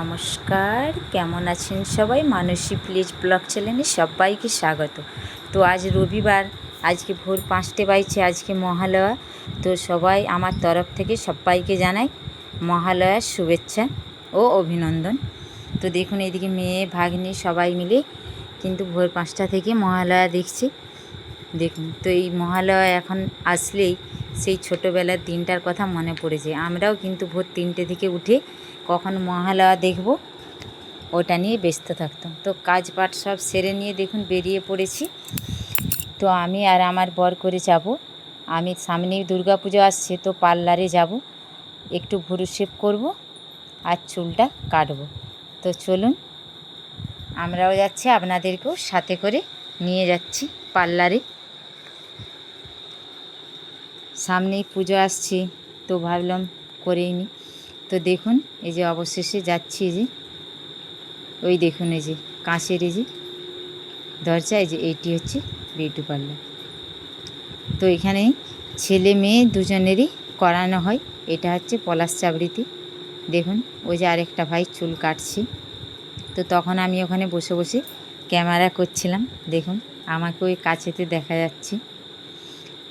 নমস্কার, কেমন আছেন সবাই? মানসী প্লিজ ব্লগ চ্যানেলে সবাইকে স্বাগত। তো আজ রবিবার, আজকে ভোর পাঁচটে বাইছে আজকে মহালয়া। তো সবাই আমার তরফ থেকে সবাইকে জানাই মহালয়ার শুভেচ্ছা ও অভিনন্দন। তো দেখুন, এদিকে মেয়ে, ভাগ্নি সবাই মিলে কিন্তু ভোর পাঁচটা থেকে মহালয়া দেখছি। দেখুন, তো এই মহালয়া এখন আসলেই সেই ছোটোবেলার দিনটার কথা মনে পড়েছে। আমরাও কিন্তু ভোর তিনটে থেকে উঠে কখন মহালয়া দেখব, ওটা নিয়ে ব্যস্ত থাকতাম। তো কাজ পাট সব সেরে নিয়ে দেখুন বেরিয়ে পড়েছি। তো আমি আর আমার বর করে যাব। আমি সামনেই দুর্গা পুজো আসছে, তো পার্লারে যাব। একটু ভুরু শেপ করব আর চুলটা কাটব। তো চলুন, আমরাও যাচ্ছি, আপনাদেরকেও সাথে করে নিয়ে যাচ্ছি পার্লারে। সামনেই পুজো আসছে, তো ভাবলাম করেই নি। তো দেখুন, এই যে অবশেষে যাচ্ছি যে। ওই দেখুন এই যে কাঁচের এই যে দরজা, এই যে এইটি হচ্ছে বিউটি পার্লার। তো এখানে ছেলে মেয়ে দুজনেরই করানো হয়, এটা হচ্ছে পলাশ চাবড়িতে। দেখুন, ওই যে আরেকটা ভাই চুল কাটছে। তো তখন আমি ওখানে বসে বসে ক্যামেরা করছিলাম, দেখুন, আমাকে ওই কাছেতে দেখা যাচ্ছে।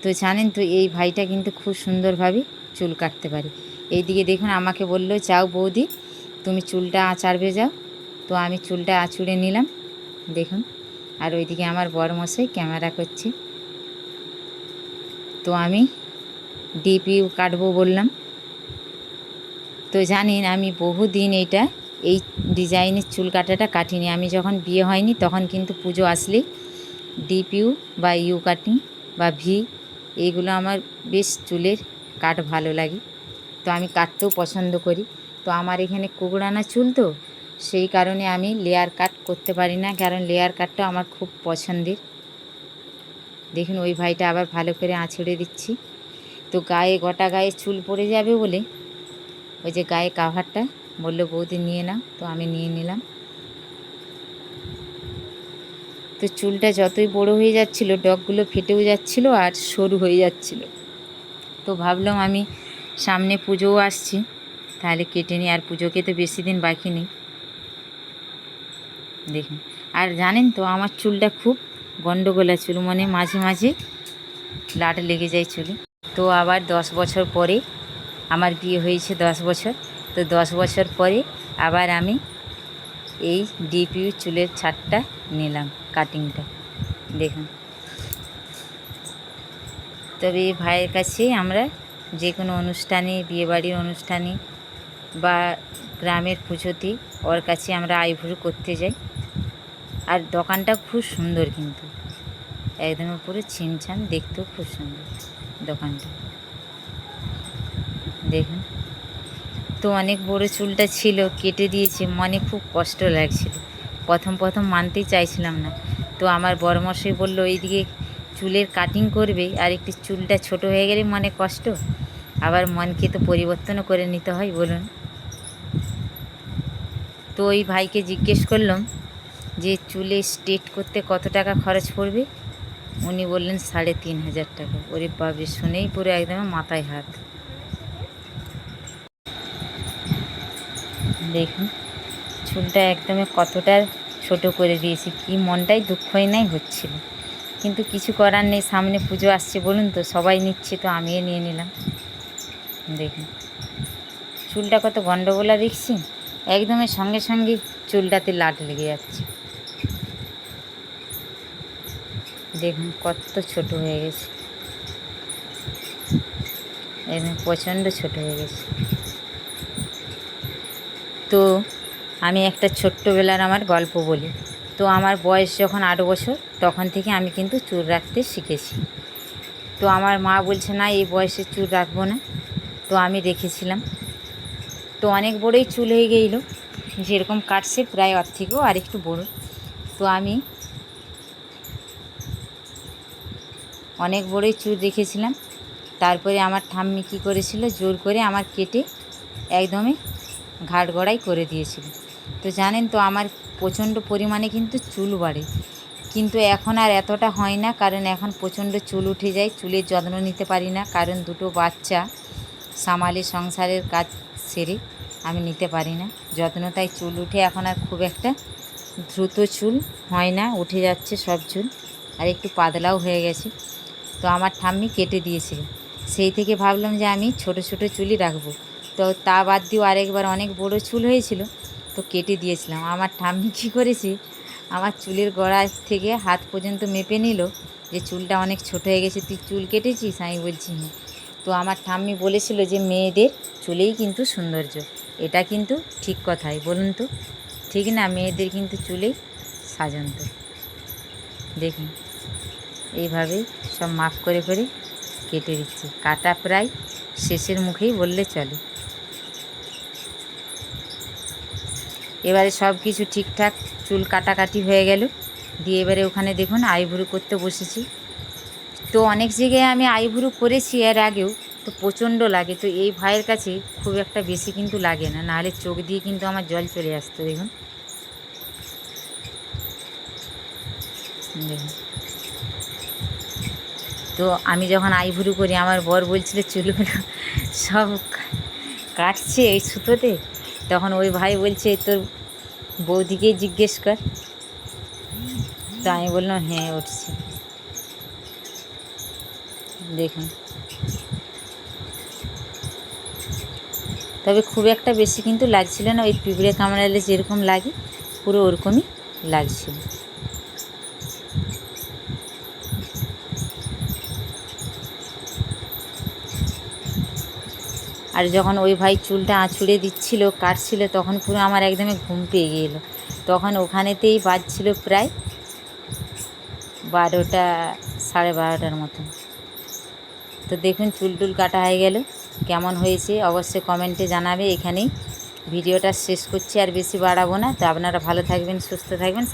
তো জানেন তো, এই ভাইটা কিন্তু খুব সুন্দরভাবে চুল কাটতে পারে। এইদিকে দেখুন, আমাকে বলল যাও বৌদি, তুমি চুলটা আঁচাড়বে যাও তো আমি চুলটা আঁচুড়ে নিলাম, দেখুন। আর ওইদিকে আমার বড় মশাই ক্যামেরা করছে। তো আমি ডিপিউ কাটবো বললাম। তো জানেন, আমি বহুদিন এইটা, এই ডিজাইনের চুল কাটাটা কাটিনি। আমি যখন বিয়ে হয়নি, তখন কিন্তু পুজো আসলেই ডিপিউ বা ইউ কাটিং বা ভি এইগুলো আমার বেশ চুলের কাট ভালো লাগে। তো আমি কাটতেও পছন্দ করি। তো আমার এখানে কুকুরানা চুল তো, সেই কারণে আমি লেয়ার কাট করতে পারি না, কারণ লেয়ার কাটটা আমার খুব পছন্দের। দেখুন, ওই ভাইটা আবার ভালো করে আঁচড়ে দিচ্ছি। তো গায়ে, গোটা গায়ে চুল পড়ে যাবে বলে, ওই যে গায়ে কাভারটা বলল, বৌদি নিয়ে নাও। তো আমি নিয়ে নিলাম। তো চুলটা যতই বড় হয়ে যাচ্ছিল, ডগগুলো ফেটেও যাচ্ছিল আর সরু হয়ে যাচ্ছিল। তো ভাবলাম আমি সামনে পুজোও আসছি, তাহলে কেটে নিই, আর পুজোকে তো বেশি দিন বাকি নেই। দেখুন, আর জানেন তো আমার চুলটা খুব গন্ডগোলা চুল মানে মাঝে মাঝে লাট লেগে যায় চুলে। তো আবার দশ বছর পরে আমার বিয়ে হয়েছে দশ বছর, তো দশ বছর পরে আবার আমি এই ডিপিউ চুলের ছাটটা নিলাম। কাটিংটা, দেখুন। তবে এই ভাইয়ের কাছে আমরা যে কোনো অনুষ্ঠানে, বিয়েবাড়ির অনুষ্ঠানে বা গ্রামের পুজোতে ওর কাছে আমরা আইভুরু করতে যাই। আর দোকানটা খুব সুন্দর কিন্তু। একদম পুরো ছিমছাম, দেখতেও খুব সুন্দর দোকানটা। দেখুন। তো অনেক বড় চুলটা ছিল, কেটে দিয়েছে, মনে খুব কষ্ট লাগছিল। প্রথম প্রথম মানতেই চাইছিলাম না। তো আমার বড়মশাই বলল, এইদিকে চুলের কাটিং করবে আর একটু চুলটা ছোট হয়ে গেলে মনে কষ্ট। আবার মনকে তো পরিবর্তনও করে নিতে হয়, বলুন। তো ওই ভাইকে জিজ্ঞেস করলাম যে, চুলে স্ট্রেট করতে কত টাকা খরচ পড়বে? উনি বললেন, সাড়ে তিন হাজার টাকা। ওরে বাবরে শুনেই পুরো একদম মাথায় হাত। দেখুন। চুলটা একদমই কতটা ছোট করে দিয়েছি, কি মনটাই দুঃখই নাই হচ্ছিল। কিন্তু কিছু করার নেই, সামনে পুজো আসছে বলুন তো, সবাই নিচ্ছে তো আমিও নিয়ে নিলাম। দেখুন, চুলটা কত গন্ডগোলা দেখছি একদমই সঙ্গে সঙ্গে চুলটাতে লাট লেগে যাচ্ছে। দেখুন, কত ছোট হয়ে গেছে। একদম প্রচণ্ড ছোট হয়ে গেছে। তো আমি একটা ছোট্টবেলার আমার গল্প বলি। তো আমার বয়স যখন আট বছর, তখন থেকে আমি কিন্তু চুল রাখতে শিখেছি। তো আমার মা বলছে, না, এই বয়সে চুল রাখব না। তো আমি রেখেছিলাম তো অনেক বড়োই চুল হয়ে গেইলো। যেরকম কাটছে, প্রায় থেকেও আরেকটু বড়। তো আমি অনেক বড়োই চুল রেখেছিলাম তারপরে আমার ঠাম্মি কী করেছিল, জোর করে আমার কেটে একদমই ঘাট গড়াই করে দিয়েছিল। তো জানেন তো আমার প্রচণ্ড পরিমাণে কিন্তু চুল বাড়ে। কিন্তু এখন আর এতটা হয় না, কারণ এখন প্রচণ্ড চুল উঠে যায়, চুলের যত্ন নিতে পারি না, কারণ দুটো বাচ্চা সামালে সংসারের কাজ সেরে আমি নিতে পারি না। যত্ন তাই চুল উঠে এখন আর খুব একটা দ্রুত চুল হয় না, উঠে যাচ্ছে সব চুল, আর একটু পাতলাও হয়ে গেছে। তো আমার ঠাম্মি কেটে দিয়েছিল, সেই থেকে ভাবলাম যে আমি ছোট ছোট চুলই রাখব। তো তা বাদ দিয়েও আরেকবার অনেক বড় চুল হয়েছিল তো কেটে দিয়েছিলাম। আমার ঠাম্মি কী করেছে? আমার চুলের গোড়া থেকে হাত পর্যন্ত মেপে নিল যে চুলটা অনেক ছোট হয়ে গেছে, তুই চুল কেটেছিস? আমি বলছি হ্যাঁ তো আমার ঠাম্মি বলেছিল যে মেয়েদের চুলেই কিন্তু সৌন্দর্য। এটা কিন্তু ঠিক কথাই, বলুন তো। ঠিক না? মেয়েদের কিন্তু চুলেই সাজন্ত। দেখুন এইভাবেই সব মাফ করে করে কেটে দিচ্ছে। কাটা প্রায় শেষের মুখেই বললে চলে। এবারে সব কিছু ঠিকঠাক, চুল কাটাকাটি হয়ে গেল। দিয়ে এবারে ওখানে দেখুন আইভুরু করতে বসেছি। তো অনেক জায়গায় আমি আইভুরু করেছি এর আগেও, তো প্রচণ্ড লাগে। তো এই ভাইয়ের কাছে খুব একটা বেশি কিন্তু লাগে না, নাহলে চোখ দিয়ে কিন্তু আমার জল চলে আসতো, দেখুন। দেখুন। তো আমি যখন আইভুরু করি, আমার বর বলছিল, চুলগুলো সব কাটছে এই সুতোতে? তখন ওই ভাই বলছে, তোর বৌদিকে জিজ্ঞেস কর। তো আমি বললাম হ্যাঁ উঠছি। দেখুন। তবে খুব একটা বেশি কিন্তু লাগছিল না, ওই পিঁপড়ে কামড়ালে যেরকম লাগে, পুরো ওরকমই লাগছিল। আর যখন ওই ভাই চুলটা আঁচুড়ে দিচ্ছিল, কাটছিল, তখন পুরো আমার একদমই ঘুম পেয়ে গেলো। তখন ওখানেতেই বাজছিল প্রায় বারোটা সাড়ে বারোটার মতন। তো দেখুন, চুল টুল কাটা হয়ে গেল। কেমন হয়েছে অবশ্যই কমেন্টে জানাবে। এখানেই ভিডিওটা শেষ করছি, আর বেশি বাড়াবো না। তো আপনারা ভালো থাকবেন, সুস্থ থাকবেন